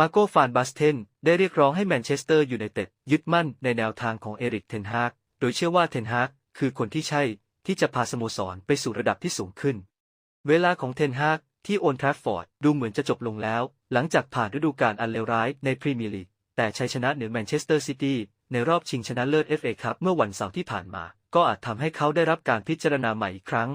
มาโกฟานบัสเทนได้เรียกร้องให้แมนเชสเตอร์ยูไนเต็ดยึดมั่นในแนวทางของเอริกเทนฮากโดยเชื่อว่าเทนฮากคือคนที่ใช่ที่จะพาสโมสรไปสู่ระดับที่สูงขึ้น เวลาของเทนฮากที่โอนทราฟฟอร์ดดูเหมือนจะจบลงแล้ว หลังจากผ่านฤดูกาลอันเลวร้ายในพรีเมียร์ลีกแต่ชัยชนะเหนือแมนเชสเตอร์ซิตี้ในรอบชิงชนะเลิศ FA ครับเมื่อวันเสาร์ที่ผ่านมา ก็อาจทำให้เขาได้รับการพิจารณาใหม่อีกครั้ง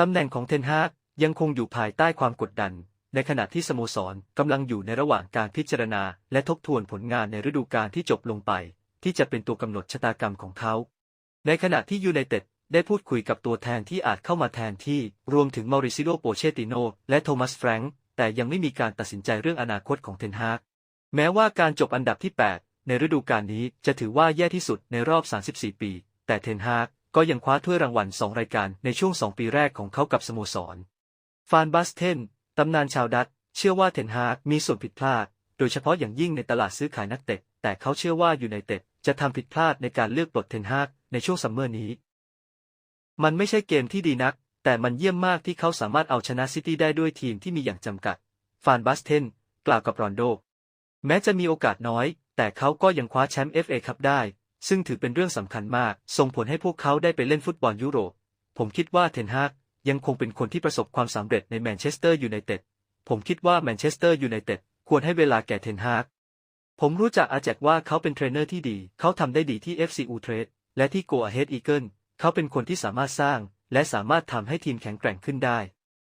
ตำแหน่งของเทนฮากยังคงอยู่ภายใต้ความกดดัน ในขณะที่สโมสรกำลังอยู่ในระหว่างการพิจารณา และทบทวนผลงานในฤดูกาลที่จบลงไป ที่จะเป็นตัวกำหนดชะตากรรมของเขา ในขณะที่ยูไนเต็ดได้พูดคุยกับตัวแทนที่อาจเข้ามาแทนที่รวมถึงมาริซิโอโปเชติโนและโทมัสแฟรงค์แต่ยังไม่มีการตัดสินใจเรื่องอนาคตของเทนฮากแม้ว่าการจบอันดับที่ 8 ในฤดูกาลนี้จะถือว่าแย่ที่สุดในรอบ 34 ปี แต่เทนฮากก็ยังคว้าถ้วยรางวัล 2 รายการในช่วง 2 ปีแรกของเขากับสโมสร ฟานบัสเทน ตำนานชาวดัตเชื่อว่าเทนฮากมีส่วนผิดพลาด โดยเฉพาะอย่างยิ่งในตลาดซื้อขายนักเตะ แต่เขาเชื่อว่ายูไนเต็ดจะทำผิดพลาดในการเลือกปลดเทนฮากในช่วงซัมเมอร์นี้ มันไม่ใช่เกมที่ดีนัก แต่มันเยี่ยมมากที่เขาสามารถเอาชนะซิตี้ได้ด้วยทีมที่มีอย่างจำกัด ฟานบัสเทน กล่าวกับรอนโด แม้จะมีโอกาสน้อย แต่เขาก็ยังคว้าแชมป์ FA คัพได้ ซึ่งถือเป็นเรื่องสำคัญมาก ส่งผลให้พวกเขาได้ไปเล่นฟุตบอลยุโรป ผมคิดว่าเทนฮาก ยังคงเป็นคนที่ประสบความสำเร็จในแมนเชสเตอร์ยูไนเต็ด ผมคิดว่าแมนเชสเตอร์ยูไนเต็ดควรให้เวลาแก่เทนฮาก ผมรู้จักอาแจกว่าเขาเป็นเทรนเนอร์ที่ดี เขาทำได้ดีที่ FC u t r e c h และที่ Go Ahead Eagle เขาเป็นคนที่สามารถสร้าง และสามารถทำให้ทีมแข็งแกร่งขึ้นได้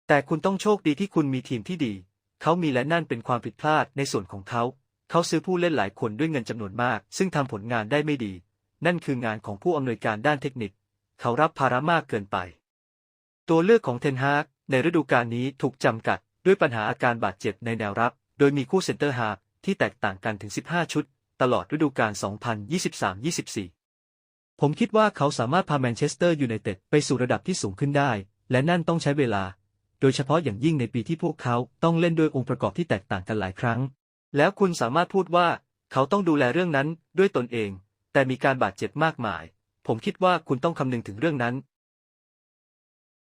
แต่คุณต้องโชคดีที่คุณมีทีมที่ดี เขามีและนั่นเป็นความผิดพลาดในส่วนของเขา เขาซื้อผู้เล่นหลายคนด้วยเงินจำนวนมาก ซึ่งทำผลงานได้ไม่ดี นั่นคืองานของผู้อำนวยการด้านเทคนิค เขารับภาระมากเกินไป ตัวเลือกของเทนฮากในฤดูกาลนี้ถูกจำกัดด้วยปัญหาอาการบาดเจ็บในแนวรับ โดยมีคู่เซนเตอร์ฮากที่แตกต่างกันถึง 15 ชุด ตลอดฤดูกาล 2023-24 ผมคิดว่าเขาสามารถพาแมนเชสเตอร์ยูไนเต็ดไปสู่ระดับที่สูงขึ้นได้ และนั่นต้องใช้เวลา โดยเฉพาะอย่างยิ่งในปีที่พวกเขาต้องเล่นด้วยองค์ประกอบที่แตกต่างกันหลายครั้ง แล้วคุณสามารถพูดว่าเขาต้องดูแลเรื่องนั้นด้วยตนเอง แต่มีการบาดเจ็บมากมาย ผมคิดว่าคุณต้องคำนึงถึงเรื่องนั้น